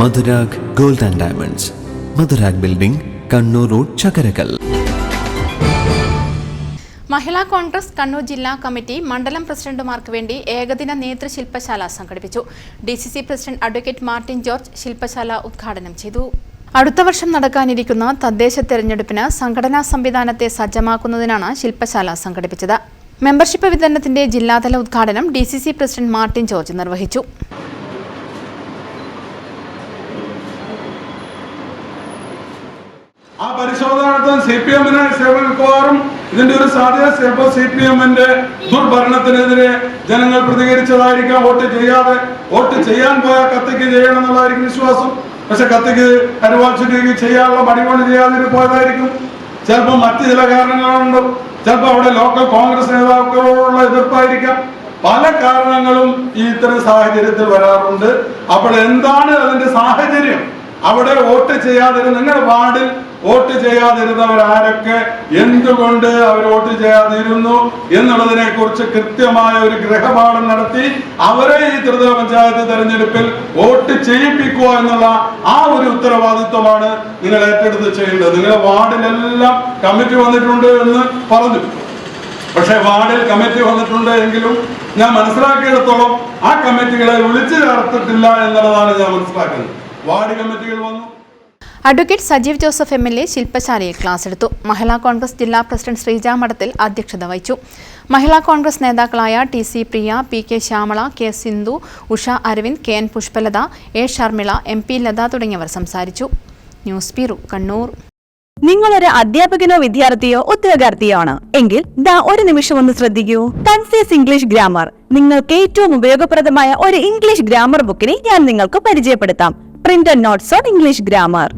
Madhurag gold and diamonds. Madhurag building Kannur road Chakkarakkal. Mahila Congress Kannur ജില്ലാ committee മണ്ഡലം പ്രസിഡന്റുമാർക്ക് വേണ്ടി ഏകദിന നേതൃശില്പശാല സംഘടിപ്പിച്ചു. D C C president advocate Martin George ശില്പശാല ഉദ്ഘാടനം ചെയ്തു. അടുത്ത വർഷം നടക്കാനിരിക്കുന്ന തദ്ദേശ തെരഞ്ഞെടുപ്പിന് സംഘടനാ സംവിധാനത്തെ സജ്ജമാക്കുന്നതിനാണ് ശില്പശാല സംഘടിപ്പിച്ചത്. മെമ്പർഷിപ്പ് വിതരണത്തിന്റെ ജില്ലാതല ഉദ്ഘാടനം D C C president Martin George നിർവഹിച്ചു. ആ പരിശോധന നടത്താൻ സി പി എമ്മിന് മിക്കവാറും ഇതിന്റെ ഒരു സാധ്യത ചിലപ്പോൾ സി പി എമ്മിന്റെ ദുർഭരണത്തിനെതിരെ ജനങ്ങൾ പ്രതികരിച്ചതായിരിക്കാം. വോട്ട് ചെയ്യാതെ വോട്ട് ചെയ്യാൻ പോയാൽ കത്തിക്ക് ചെയ്യണം എന്നുള്ളതായിരിക്കും വിശ്വാസം. പക്ഷെ കത്തിക്ക് കരുവാൾ ചുരുക്കി ചെയ്യാനുള്ള മടി കൊണ്ട് ചെയ്യാതെ പോയതായിരിക്കും. ചിലപ്പോൾ മറ്റു ചില കാരണങ്ങളുണ്ട്. ചിലപ്പോൾ അവിടെ ലോക്കൽ കോൺഗ്രസ് നേതാക്കളോടുള്ള എതിർപ്പായിരിക്കാം. പല കാരണങ്ങളും ഈ ഇത്തരം സാഹചര്യത്തിൽ വരാറുണ്ട്. അപ്പോൾ എന്താണ് അതിന്റെ സാഹചര്യം? അവിടെ വോട്ട് ചെയ്യാതിരുന്ന നിങ്ങളുടെ വാർഡിൽ വോട്ട് ചെയ്യാതിരുന്നവർ ആരൊക്കെ എന്തുകൊണ്ട് അവർ വോട്ട് ചെയ്യാതിരുന്നു എന്നുള്ളതിനെ കുറിച്ച് കൃത്യമായ ഒരു ഗ്രഹപാഠം നടത്തി അവരെ ഈ ത്രിതല പഞ്ചായത്ത് തെരഞ്ഞെടുപ്പിൽ വോട്ട് ചെയ്യിപ്പിക്കുക എന്നുള്ള ആ ഒരു ഉത്തരവാദിത്വമാണ് നിങ്ങൾ ഏറ്റെടുത്ത് ചെയ്യേണ്ടത്. നിങ്ങളുടെ വാർഡിലെല്ലാം കമ്മിറ്റി വന്നിട്ടുണ്ട് എന്ന് പറഞ്ഞു. പക്ഷെ വാർഡിൽ കമ്മിറ്റി വന്നിട്ടുണ്ട് എങ്കിലും ഞാൻ മനസ്സിലാക്കിയിടത്തോളം ആ കമ്മിറ്റികളെ വിളിച്ചു ചേർത്തിട്ടില്ല എന്നുള്ളതാണ് ഞാൻ മനസ്സിലാക്കുന്നത്. വാർഡ് കമ്മിറ്റികൾ വന്നു. Advocate Sajeev Joseph M L A ശില്പശാലയിൽ class എടുത്തു. മഹിളാ കോൺഗ്രസ് ജില്ലാ പ്രസിഡന്റ് ശ്രീജ മഠത്തിൽ അധ്യക്ഷത വഹിച്ചു. മഹിളാ കോൺഗ്രസ് നേതാക്കളായ T C Priya P K Shyamala K Sindhu Usha Aravind K N Pushpalatha A Sharmila M P Latha തുടങ്ങിയവർ സംസാരിച്ചു. News bureau Kannur. നിങ്ങളൊരു അധ്യാപകനോ വിദ്യാർത്ഥിയോ ഉദ്യോഗാർത്ഥിയോ ആണ് എങ്കിൽ ദാ ഒരു നിമിഷം ഒന്ന് ശ്രദ്ധിക്കൂ. Concise English grammar. നിങ്ങൾക്ക് ഏറ്റവും ഉപയോഗപ്രദമായ ഒരു ഇംഗ്ലീഷ് ഗ്രാമർ ബുക്കിനെ ഞാൻ നിങ്ങൾക്ക് പരിചയപ്പെടുത്താം. Printed notes on English grammar.